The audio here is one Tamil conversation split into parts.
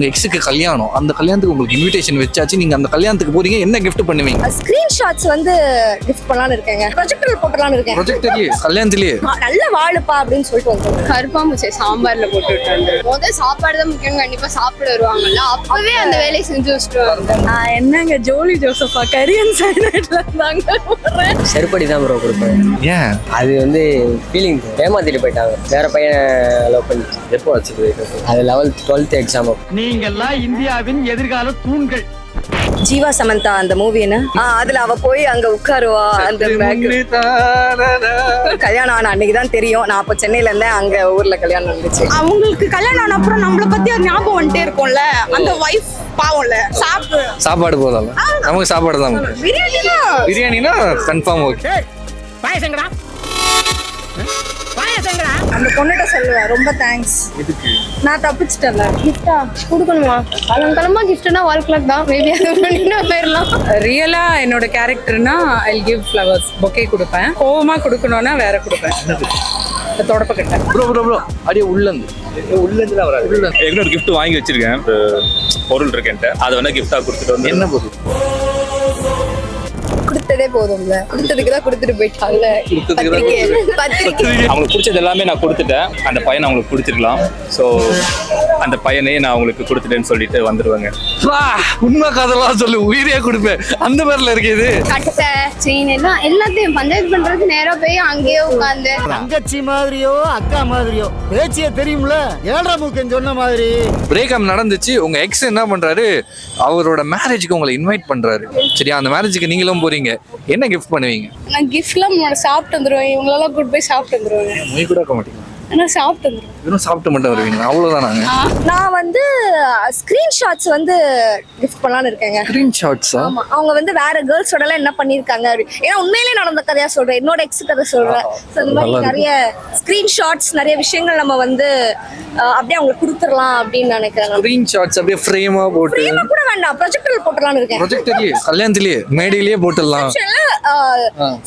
உங்க எக்ஸுக்கு கல்யாணம். அந்த கல்யாணத்துக்கு உங்களுக்கு இன்விடேஷன் வச்சாச்சு. நீங்க அந்த கல்யாணத்துக்கு போறீங்க. என்ன கிஃப்ட் பண்ணுவீங்க? ஸ்கிரீன்ஷாட்ஸ் வந்து கிஃப்ட் பண்ணலாம்னு இருக்கேங்க. ப்ரொஜெக்டர் போட்டலாம்னு இருக்கேன். ப்ரொஜெக்டர்லயே கல்யாணத்திலேயே? நல்ல வாழுப்பா அப்படின்னு சொல்லிட்டு வந்து கருப்பாம்பூச்சை சாம்பார்ல போட்டு விட்டு முதல் சாப்பாடு தான் முக்கியம் கண்டிப்பா சாப்பிட வருவாங்கல்ல. அப்பவே அந்த வேலையை செஞ்சு வச்சுட்டு வந்தேன் என்னங்க ஜோலி ஜோசஃபா கரியன் சைனட்ல இருந்தாங்க செருப்படி தான் ப்ரோ கொடுப்பேன். ஏன்? அது வந்து ஃபீலிங் ஏமாத்திட்டு போயிட்டாங்க. வேற பையன் லவ் பண்ணி. எப்போ ஆச்சு அது லெவல்த் டுவெல்த் எக்ஸாம் நீங்கெல்லாம் இந்தியாவின் எதிர்கால தூண்கள். ஜீவா சமந்தா அந்த மூவி என்ன? ஆ, அதுல அவ போய் அங்க உட்காருவா அந்த கல்யாணம் ஆன அன்னைக்கு தான் தெரியும். நான் அப்ப சென்னையில இருந்தேன் அங்க ஊர்ல கல்யாணம் இருந்துச்சு அவங்களுக்கு கல்யாணம் ஆன அப்புறம் நம்மள பத்தி ஒரு ஞாபகம் வந்துட்டே இருக்கும்ல? அந்த வைஃப் பாவம்ல சாப்பிடு சாப்பாடு போதால நமக்கு சாப்பாடு தான். முக்கியம். பிரியாணி தான் பிரியாணினா கன்ஃபார்ம் ஓகே பாயசங்கடா. பாயசங்கடா அந்த பொண்ணுகிட்ட சொல்லுவேன் ரொம்ப தேங்க்ஸ் நான் தப்பிச்சிட்டேன்ல. கிஃப்டா கொடுக்கணுமா? காலங்காலமா கிஃப்ட்னா வால் கிளாக் தான். மேபி அது பண்ணிட்டு போயிடலாம். ரியலா என்னோட கேரக்டர்னா ஐ கிவ் ஃப்ளவர்ஸ் பொக்கே கொடுப்பேன். கோவமா கொடுக்கணும்னா வேற கொடுப்பேன். தொடப்பக்கட்டை ப்ரோ ப்ரோ ப்ரோ. அப்படியே உள்ளந்து. உள்ளந்து தான் வராது. உள்ள ஏற்கனவே ஒரு gift வாங்கி வச்சிருக்கேன். பொருள் இருக்கேன்ட்டு அதை வேணா கிஃப்டா கொடுத்துட்டு வந்து என்ன பொருள்? கொடுத்ததே போதும்ல. கொடுத்ததுக்கு தான் கொடுத்துட்டு பத்திரிக்கை அவங்களுக்கு பிடிச்சது எல்லாமே நான் கொடுத்துட்டேன். அந்த பையனை அவங்களுக்கு பிடிச்சிருக்கலாம் ஸோ அந்த பையனே நான் அவங்களுக்கு கொடுத்துட்டேன்னு சொல்லிட்டு வந்துடுவாங்க வா, உண்மை கதெல்லாம் சொல்லு. உயிரே கொடுப்பேன். அந்த மாதிரில இருக்கு இது. கட்டை செயின் எல்லாம் எல்லாத்தையும் பஞ்சாயத்து பண்றதுக்கு நேரா போய் அங்கேயே உட்காந்து. தங்கச்சி மாதிரியோ அக்கா மாதிரியோ பேச்சியே தெரியும்ல? ஏழரை மூக்கன் சொன்ன மாதிரி. பிரேக்கப் நடந்துச்சு. உங்க எக்ஸ் என்ன பண்றாரு? அவரோட மேரேஜுக்கு உங்களை இன்வைட் பண்றாரு. சரியா? அந்த மேரேஜுக்கு நீங்களும் போறீங்க. என்ன கிஃப்ட் பண்ணுவீங்க? நான் கிஃப்ட்லாம் சாப்பிட்டு வந்துருவேன். இவங்களெல்லாம் கூட்டு போய் சாப்பிட்டு வந்துருவாங்க. மொய் கூட இருக்க மாட்டீங்க நான் சாப்பிட்டு வெறும் சாப்பிட்டு மட்டும் வருவீங்க அவ்வளவுதான்? நாங்க நான் வந்து ஸ்கிரீன்ஷாட்ஸ் வந்து கிஃப்ட் பண்ணலாம்னு இருக்கேங்க. ஸ்கிரீன் ஷாட்ஸா ஆமா. அவங்க வந்து வேற கேர்ள்ஸோட எல்லாம் என்ன பண்ணிருக்காங்க அப்படி. ஏன்னா உண்மையிலேயே நடந்த கதையா சொல்றேன். என்னோட எக்ஸ் கதை சொல்றேன். So, இந்த மாதிரி. நிறைய ஸ்கிரீன்ஷாட்ஸ் நிறைய விஷயங்கள் நம்ம வந்து அப்படியே அவங்களுக்கு கொடுத்துடலாம் அப்படின்னு நினைக்கிறேன் ஸ்கிரீன் ஷாட்ஸ் அப்படியே ஃப்ரேமா போட்டு ஃப்ரேமா கூட வேண்டாம். ப்ரொஜெக்டர் போட்டலாம்னு இருக்கேன். ப்ரொஜெக்டர்லயே கல்யாணத்திலேயே மேடையிலேயே போட்டுடலாம்.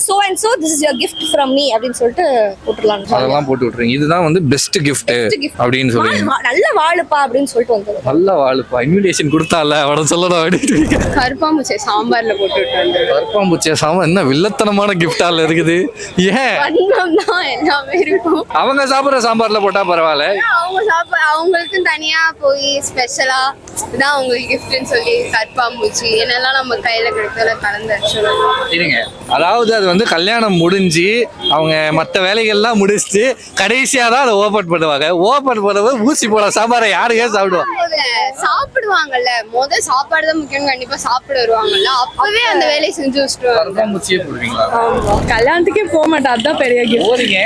So and so this is your gift from me அப்படின்னு சொல்லிட்டு போட்டுடலாம் அதெல்லாம் போட்டு விட்டுறீங்க இதுதான் வந்து பெஸ்ட் கிஃப்ட் gift. அப்படின்னு சொல்லுவீங்க நல்ல வாழுப்பா அப்படின்னு சொல்லிட்டு வந்தது. நல்ல வாழுப்பா. இன்விடேஷன் கொடுத்தால அவனை சொல்லணும் அப்படின்னு கருப்பாம்பூச்சை சாம்பார்ல போட்டு கருப்பாம்பூச்சியா சாம என்ன வில்லத்தனமான கிஃப்டால இருக்குது. ஏன்? எல்லாமே இருக்கும். அவங்க சாப்பிடுற சாம்பார்ல போட்டா பரவாயில்ல. அவங்க சாப்பா அவங்களுக்கும் தனியா போய் ஸ்பெஷலா இதான் அவங்களுக்கு கிஃப்ட்னு சொல்லி கற்பாம்பூச்சி என்னெல்லாம் நம்ம கையில கிடைக்கல கலந்து இருங்க. அதாவது அது வந்து கல்யாணம் முடிஞ்சு அவங்க மற்ற வேலைகள்லாம் முடிச்சுட்டு கடைசியா தான் அதை ஓபன் பண்ணுவாங்க. ஓபன் பண்ணும்போது ஊசி போட சாம்பாரை யாருக்கே சாப்பிடுவா? சாப்பிடுவாங்கல்ல. முத சாப்பாடு தான் முக்கியம் கண்டிப்பா சாப்பிட வருவாங்கல்ல. அப்பவே அந்த வேலையை செஞ்சு வச்சுட்டு கல்யாணத்துக்கே போக மாட்டேன் அதுதான் பெரிய கிஃப்ட் போறீங்க.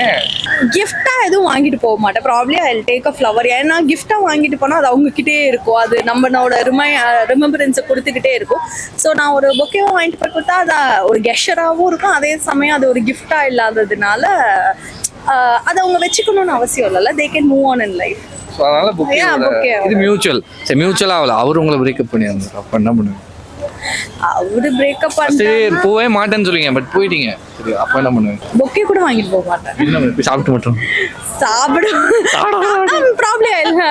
கிஃப்டா எதுவும் வாங்கிட்டு போக மாட்டேன் probably I take a flower ஏன்னா கிஃப்டா வாங்கிட்டு போனா அது அவங்க கிட்டே இருக்கும். அது நம்மளோட ரிமை ரிமெம்பரன்ஸை கொடுத்துக்கிட்டே இருக்கும். ஸோ நான் ஒரு பொக்கேவும் வாங்கிட்டு போய் கொடுத்தா அது ஒரு கெஷராகவும் இருக்கும். அதே சமயம் அது ஒரு கிஃப்டா இல்லாததுனால அதை அவங்க வச்சுக்கணும்னு அவசியம் இல்லைல்ல. They can move on in life So, அதனால bouquet. இது மியூச்சுவல் சரி மியூச்சுவல் ஆகல. அவர் உங்களை பிரேக்கப் அப்ப என்ன பண்ணுவீங்க? அவரு பிரேக்கப் சரி பண்ணி போவே மாட்டேன்னு சொல்லுவீங்க பட் போயிட்டீங்க. சரி அப்ப என்ன பண்ணுவீங்க? பொக்கே கூட வாங்கிட்டு போக மாட்டேன். என்ன போய் சாப்பிட்டு மட்டும். சாப்பிடும் ப்ராப்ளம் இல்ல.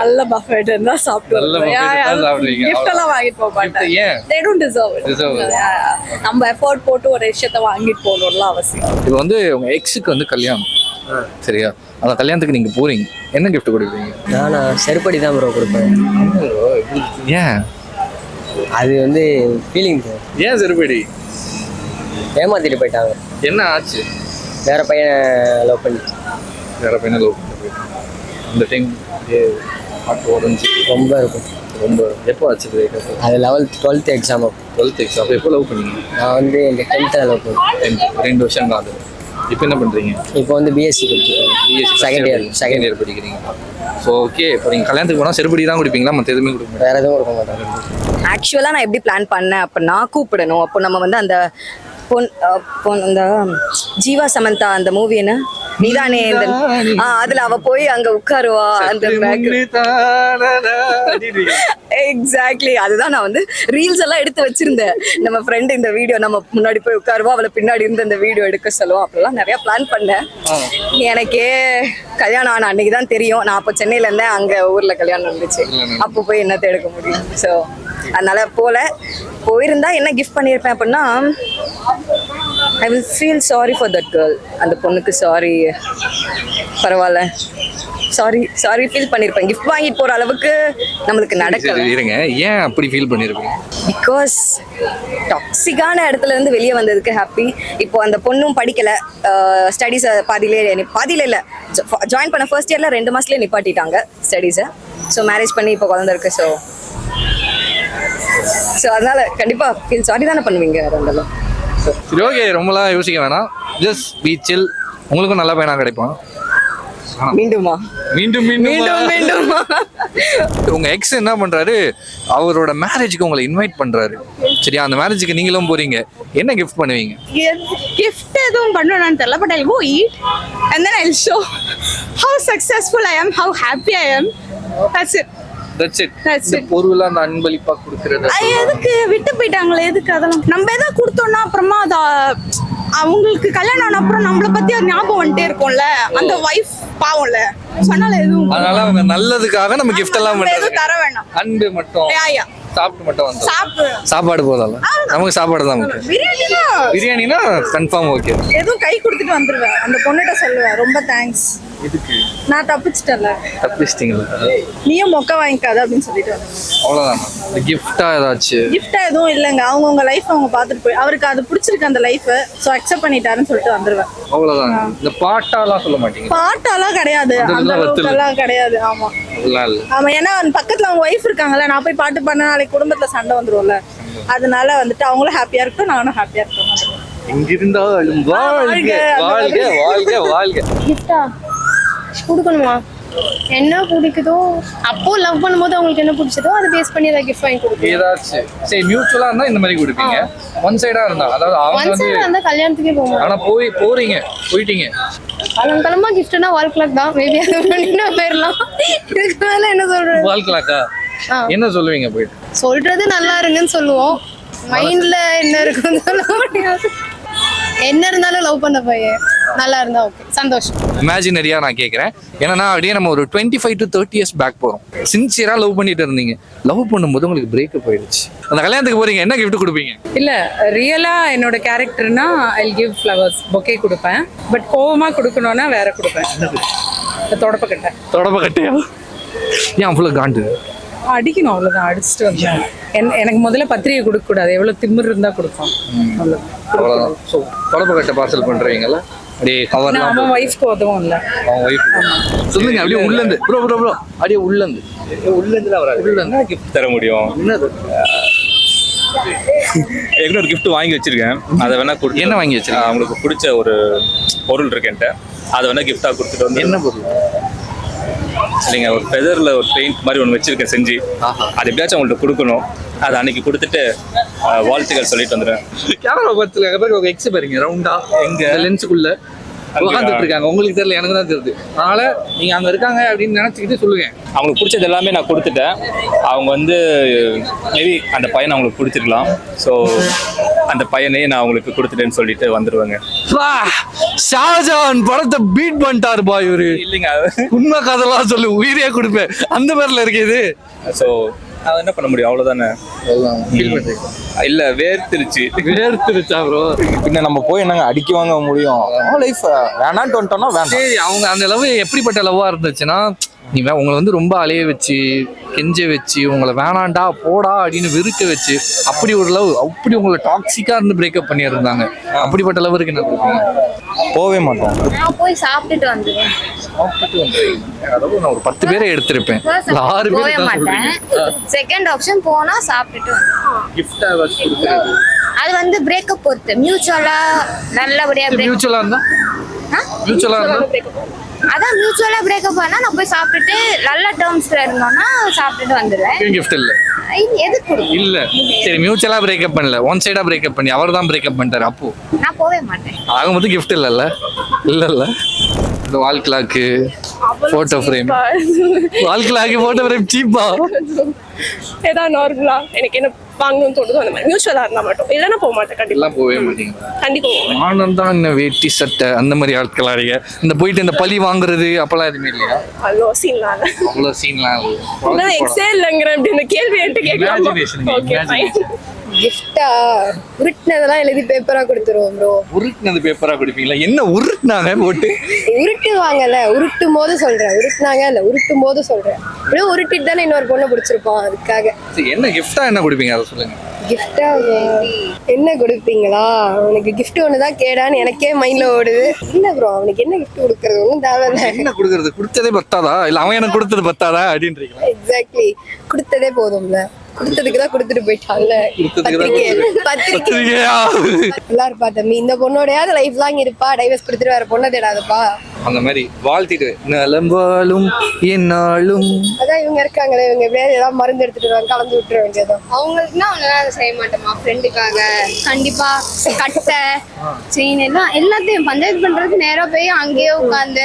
நல்ல பஃபெட் இருந்தா நல்ல buffet இருந்தா சாப்பிடுவீங்க. கிஃப்ட் எல்லாம் வாங்கிட்டு போக மாட்டேன். Gift ஏன்? deserve it. Yeah, yeah. நம்ம எஃபோர்ட் போட்டு ஒரு விஷயத்த வாங்கிட்டு போகணும்ல அவசியம் இப்போ வந்து உங்க எக்ஸுக்கு வந்து கல்யாணம். சரியா? அந்த கல்யாணத்துக்கு நீங்க போறீங்க. என்ன gift கொடுப்பீங்க? நானா செருப்படி தான் ப்ரோ கொடுப்பேன். ஏன்? அது வந்து ஃபீலிங் ஏன் செருப்படி ஏமாத்திட்டு போயிட்டாங்க. என்ன ஆச்சு? வேற பையன் லவ் பண்ணி. வேற பையனை லவ் அந்த டைம் ஹார்ட் உடஞ்சி. ரொம்ப இருக்கும். ரொம்ப. எப்போ ஆச்சு பிரேக்கப் அது eleventh twelfth exam twelfth exam எப்போ லவ் பண்ணீங்க? நான் வந்து எங்க டென்த்தில் லவ் பண்ணேன். டென்த் ரெண்டு வருஷம் அது இப்போ என்ன பண்றீங்க? இப்போ வந்து பிஎஸ்சி படிச்சிருக்கேன் செகண்ட் இயர் செகண்ட் இயர் படிக்கிறீங்க. ஸோ ஓகே இப்போ நீங்கள் கல்யாணத்துக்கு போனால் செருப்படி தான் குடிப்பீங்களா? மற்ற எதுவுமே கொடுக்க வேற எதுவும் கொடுக்க மாட்டாங்க ஆக்சுவலாக நான் எப்படி பிளான் பண்ணேன் அப்படின்னா கூப்பிடணும். அப்போ நம்ம வந்து அந்த பொன் பொன் அந்த ஜீவா சமந்தா அந்த மூவி என்ன? நீதானே இந்த ஆ அதுல அவ போய் அங்க உட்காருவா. அந்த பேக் எக்ஸாக்ட்லி அதுதான் நான் வந்து ரீல்ஸ் எல்லாம் எடுத்து வச்சிருந்தேன். நம்ம ஃப்ரெண்ட் இந்த வீடியோ நம்ம முன்னாடி போய் உட்காருவோம் அவளை பின்னாடி இருந்து இந்த வீடியோ எடுக்க சொல்லுவோம். அப்படிலாம் நிறைய பிளான் பண்ணேன். எனக்கே கல்யாணம் ஆன அன்னைக்கு தான் தெரியும். நான் அப்போ சென்னையில இருந்தேன். அங்க ஊர்ல கல்யாணம் இருந்துச்சு அப்போ போய் என்னத்தை எடுக்க முடியும்? ஸோ அதனால போல. போயிருந்தா என்ன கிஃப்ட் பண்ணியிருப்பேன் அப்படின்னா I will feel sorry for that girl அந்த பொண்ணுக்கு சாரி பரவாயில்ல. சாரி சாரி ஃபீல் பண்ணியிருப்பேன் கிஃப்ட் வாங்கிட்டு போற அளவுக்கு நம்மளுக்கு நடக்கல. இருங்க. ஏன் அப்படி ஃபீல் பண்ணிருப்பீங்க? பிகாஸ் டாக்ஸிக்கான இடத்துல இருந்து வெளியே வந்ததுக்கு ஹாப்பி இப்போ அந்த பொண்ணும் படிக்கல. ஸ்டடீஸை பாதியிலே பாதியில இல்லை. ஜாயின் பண்ண ஃபர்ஸ்ட் இயர்ல ரெண்டு மாசத்துலயே நிப்பாட்டிட்டாங்க ஸ்டடீஸை ஸோ மேரேஜ் பண்ணி இப்போ குழந்தை இருக்கு ஸோ ஸோ அதனால கண்டிப்பா ஃபீல் சாரி தானே பண்ணுவீங்க ரெண்டெல்லாம் சரி ஓகே ரொம்பலாம் யோசிக்க வேணாம். ஜஸ்ட் பீச்சில் உங்களுக்கும் நல்ல பையனா கிடைப்பான். மீண்டுமா? மீண்டும் மீண்டும்? மீண்டும் உங்க எக்ஸ் என்ன பண்றாரு? அவரோட மேரேஜுக்கு உங்களை இன்வைட் பண்றாரு. சரியா? அந்த மேரேஜுக்கு நீங்களும் போறீங்க. என்ன கிஃப்ட் பண்ணுவீங்க? கிஃப்ட் எதுவும் பண்ணணும்னு தெரியல but I go eat and then I show how successful I am how happy I am that's it that's it இந்த பொருள் அந்த அன்பளிப்பா கொடுக்கறது. எதுக்கு? விட்டு போயிட்டாங்களே எதுக்கு அதெல்லாம்? நம்ம எதாவது கொடுத்தோம்னா அப்புறமா அது அவங்களுக்கு கல்யாணம் ஆன அப்புறம் நம்மள பத்தி ஒரு ஞாபகம் வந்துட்டே இருக்கும்ல. அந்த ஒய்ஃப் பாவம்ல. சொன்னால எதுவும் அதனால அவங்க நல்லதுக்காக நம்ம கிஃப்ட் எல்லாம் எதுவும் தர வேணாம். அன்பு மட்டும். சாப்பிட்டு மட்டும் வந்து சாப்பிடு. சாப்பாடு போதால நமக்கு சாப்பாடு தான் பிரியாணினா கன்ஃபார்ம் ஓகே எதுவும் கை கொடுத்துட்டு வந்துருவேன் அந்த பொண்ணுகிட்ட சொல்லுவேன் ரொம்ப தேங்க்ஸ் நான் தப்பிச்சிட்டல தப்பிச்சிட்டிங்களா? நீயும் மொக்க வாங்கிக்காத அப்படின்னு சொல்லிட்டு அவ்வளோதான் இந்த கிஃப்டா ஏதாச்சும் கிஃப்டா எதுவும் இல்லைங்க. அவங்கவுங்க லைஃப் அவங்க பார்த்துட்டு போய் அவருக்கு அது பிடிச்சிருக்கு அந்த லைஃப் ஸோ அக்செப்ட் பண்ணிட்டாருன்னு சொல்லிட்டு வந்துருவேன். அவ்வளோதான் இந்த பாட்டாலாம் சொல்ல மாட்டீங்க பாட்டாலாம் கிடையாது. அந்த. அளவுக்குலாம் கிடையாது. ஆமா. ஆமா ஏன்னா பக்கத்துல அவங்க ஒய்ஃப் இருக்காங்கல்ல நான் போய் பாட்டு பண்ண நாளைக்கு குடும்பத்துல சண்டை வந்துரும்ல. அதனால வந்துட்டு அவங்களும் ஹாப்பியா இருக்கட்டும் நானும் ஹாப்பியா இருக்கணும் எங்கிருந்தாலும் வாழ்க வாழ்க வாழ்க வாழ்க கிஃப்டா கொடுக்கணுமா? என்ன பிடிக்குதோ? அப்போ லவ் பண்ணும்போது அவங்களுக்கு என்ன பிடிச்சதோ அதை பேஸ் பண்ணி அதை கிஃப்ட் வாங்கி கொடுக்கணும். ஏதாச்சும் சரி மியூச்சுவலா இருந்தா இந்த மாதிரி கொடுப்பீங்க. ஒன் சைடா இருந்தா அதாவது அவங்க ஒன் வந்து சைடு இருந்தா கல்யாணத்துக்கே போவோம். ஆனா போய் போறீங்க போயிட்டீங்க. காலங்காலமா கிஃப்ட்னா வால் கிளாக் தான். மேபி அதை பண்ணினா போயிடலாம் இதுக்கு மேல என்ன சொல்றது? வாழ்க்கலாக்கா ஆ. என்ன சொல்லுவீங்க போயிட்டு? சொல்றது நல்லா இருங்கன்னு சொல்லுவோம். மைண்ட்ல என்ன இருக்குன்னு சொல்ல முடியாது. என்ன இருந்தாலும் லவ் பண்ண பையன். நல்லா இருந்தா ஓகே சந்தோஷம். இமேஜினரியா நான் கேட்குறேன் ஏன்னா அப்படியே நம்ம ஒரு twenty five to thirty years back போகிறோம் சின்சியராக லவ் பண்ணிட்டு இருந்தீங்க. லவ் பண்ணும்போது உங்களுக்கு பிரேக்கப் போயிடுச்சு அந்த கல்யாணத்துக்கு போறீங்க என்ன கிஃப்ட் கொடுப்பீங்க? இல்ல ரியலா என்னோட கேரக்டர்னா ஐ கிவ் ஃப்ளவர்ஸ் பொக்கே கொடுப்பேன். பட் கோவமா கொடுக்கணும்னா வேற கொடுப்பேன். தொடப்பக்கட்டை. தொடப்ப கட்டையா ஏன் அவ்வளோ காண்டு? அடிக்கணும் அவ்வளவுதான். அடிச்சுட்டு வந்தேன் என்- எனக்கு முதல்ல பத்திரிகை கொடுக்க கூடாது எவ்வளவு திமிர் இருந்தா கொடுப்போம். அவ்வளவுதான். அவ்வளோதான் ஸோ தொடப்ப கட்டை பார்சல் பண்ணுறீங்களா அப்படியே கவர்லாம் அவன் ஒய்ஃப்க்கு உதவும் இல்ல அவன் ஒய்ஃப் சொல்லுங்க அப்படியே உள்ளேந்து. ப்ரோ ப்ரோ ப்ரோ அப்படியே உள்ளேந்து. உள்ளேந்துலாம் வராது. கிஃப்ட் தர முடியும்? என்னது? ஏற்கனவே ஒரு வாங்கி வச்சிருக்கேன். அதை வேணா என்ன வாங்கி வச்சிருக்கீங்க? அவங்களுக்கு பிடிச்ச ஒரு பொருள் இருக்கு என்கிட்ட. அதை வேணா கிஃப்டா கொடுத்துட்டு வந்து என்ன பொருள்? இல்லைங்க ஒரு ஃபெதர்ல ஒரு பெயிண்ட் மாதிரி ஒன்று வச்சிருக்கேன் செஞ்சு. அது எப்படியாச்சும் அவங்கள்ட்ட கொடுக்கணும். அதை அன்னைக்கு கொடுத்துட்டு வாழ்த்துக்கள் சொல்லிட்டு வந்துடுறேன். கேமரா உங்க எக்ஸ் பாருங்க ரவுண்டா எங்க லென்ஸுக்குள்ள உட்காந்துட்டு இருக்காங்க உங்களுக்கு தெரியல எனக்கு தான் தெரியுது. அதனால நீங்க அங்க இருக்காங்க அப்படின்னு நினைச்சுக்கிட்டு சொல்லுங்க. அவங்களுக்கு பிடிச்சது எல்லாமே நான் கொடுத்துட்டேன். அவங்க வந்து மேபி அந்த பையனை அவங்களுக்கு பிடிச்சிருக்கலாம் ஸோ அந்த பையனையே நான் அவங்களுக்கு கொடுத்துட்டேன்னு சொல்லிட்டு வந்துடுவேங்க வா, ஷாஜகான் படத்தை பீட் பண்ணிட்டாரு பா இவரு. இல்லைங்க உண்மை கதெல்லாம் சொல்லு உயிரே கொடுப்பேன். அந்த மாதிரில இருக்கு இது. ஸோ நான் என்ன பண்ண முடியும்? பண்றீங்க இல்ல வேர்த்திருச்சு. வேர்த்துருச்சா ப்ரோ பின்ன நம்ம போய் என்னங்க அடிக்க வாங்க முடியும்? லைஃப் வேணான்ட்டு வந்துட்டோம்னா வேண்டாம் சரி அவங்க அந்த லவ் எப்படிப்பட்ட லவ்வா இருந்துச்சுன்னா நீ உங்களை வந்து ரொம்ப அலைய வச்சு கெஞ்ச வச்சு உங்களை வேணாண்டா போடா அப்படின்னு வெறுக்க வச்சு அப்படி ஒரு லவ் அப்படி உங்களை டாக்ஸிக்கா இருந்து பிரேக்கப் பண்ணி இருந்தாங்க அப்படிப்பட்ட லவருக்கு என்ன கொடுப்பீங்க? போகவே மாட்டோம். நான் போய் சாப்பிட்டுட்டு வந்துடுவேன். அதாவது நான் ஒரு பத்து பேரை எடுத்திருப்பேன். ஆறு பேர் மாட்டேன். செகண்ட் ஆப்ஷன் போனா சாப்பிட்டுட்டு. கிஃப்டா அது வந்து பிரேக்கப் பொறுத்து. மியூச்சுவலா நல்லபடியா break- மியூச்சுவலா இருந்தா? ஆ? மியூச்சுவலா இருந்தா? அதான் மியூச்சுவலா பிரேக்கப் ஆனா நான் போய் சாப்பிட்டுட்டு நல்ல டேர்ம்ஸ்ல இருந்தோம்னா சாப்பிட்டுட்டு வந்துடுவேன் கிஃப்ட் இல்ல. எதுக்கு? இல்ல. சரி மியூச்சுவலா பிரேக்கப் பண்ணல. ஒன் சைடா பிரேக்கப் பண்ணி அவர் தான் பிரேக்கப் பண்ணிட்டாரு அப்போ. நான் போவே மாட்டேன். ஆகும்போது கிஃப்ட் இல்லைல்ல? இல்லைல்ல. இந்த வால் கிளாக்கு போட்டோ ஃப்ரேம் வாழ்க்கையில் ஆகி போட்டோ ஃப்ரேம் சீப்பா ஏதாவது நார்மலா எனக்கு என்ன வாங்கணும்னு தோணுதோ அந்த மாதிரி. மியூச்சுவலா இருந்தா மட்டும். இல்லைன்னா போக மாட்டேன் கண்டிப்பா. எல்லாம் போகவே மாட்டீங்க கண்டிப்பா போவேன் நானும் தான் இந்த வேட்டி சட்டை அந்த மாதிரி ஆட்கள் இந்த போயிட்டு இந்த பழி வாங்குறது அப்பெல்லாம் எதுவுமே இல்லையா? அவ்வளோ சீன்லாம் அவ்வளோ சீன்லாம் நான் எக்ஸேல்ங்கிறேன் அப்படி இந்த கேள்வி என்கிட்ட கேட்கலாமா. கிஃப்டா உருட்டினதெல்லாம் எழுதி பேப்பரா கொடுத்துருவோம் ப்ரோ உருட்டுனது பேப்பரா கொடுப்பீங்களா? என்ன உருட்டுனாங்க போட்டு? உருட்டுவாங்கல்ல உருட்டும் போது சொல்றேன். உருட்டுனாங்க இல்ல உருட்டும் போது சொல்றேன். அப்படியே உருட்டிட்டு தானே இன்னொரு பொண்ணை பிடிச்சிருப்போம் அதுக்காக. சரி, என்ன கிஃப்டா என்ன கொடுப்பீங்க? அதை சொல்லுங்க. கிஃப்டா என்ன கொடுப்பீங்களா? அவனுக்கு gift ஒன்று தான் கேடான்னு எனக்கே மைண்ட்ல ஓடுது. இல்ல ப்ரோ அவனுக்கு என்ன gift கொடுக்கறது? ஒன்றும் தேவையில்ல. என்ன கொடுக்கறது? கொடுத்ததே பத்தாதா? இல்ல அவன் எனக்கு கொடுத்தது பத்தாதா? அப்படின்றீங்களா? எக்ஸாக்ட்லி கொடுத்ததே போதும்ல. கொடுத்ததுக்கு தான் கொடுத்துட்டு பத்திரிக்கை பத்திரிக்கையா? நல்லா இருப்பா தம்பி இந்த பொண்ணோடையாவது லைஃப் லாங் இருப்பா டைவர்ஸ் கொடுத்துட்டு வேற பொண்ணை தேடாதப்பா. அந்த மாதிரி வாழ்த்திட்டு நலம்பாலும் என்னாலும் அதான் இவங்க இருக்காங்களே இவங்க எப்படியாவது ஏதாவது மருந்து எடுத்துட்டு கலந்து விட்டுற வேண்டியதான் அவங்களுக்குன்னா அவங்களால அதை செய்ய மாட்டோமா? ஃப்ரெண்டுக்காக கண்டிப்பா. கட்டை செயின் எல்லாம் எல்லாத்தையும் பஞ்சாயத்து பண்றதுக்கு நேரா போய் அங்கேயே உட்காந்து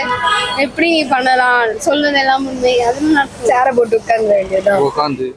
எப்படி நீ பண்ணலாம்? சொல்லுதெல்லாம் உண்மை. அதெல்லாம் சேரை போட்டு உட்கார்ந்து வேண்டியதான் உட்காந்து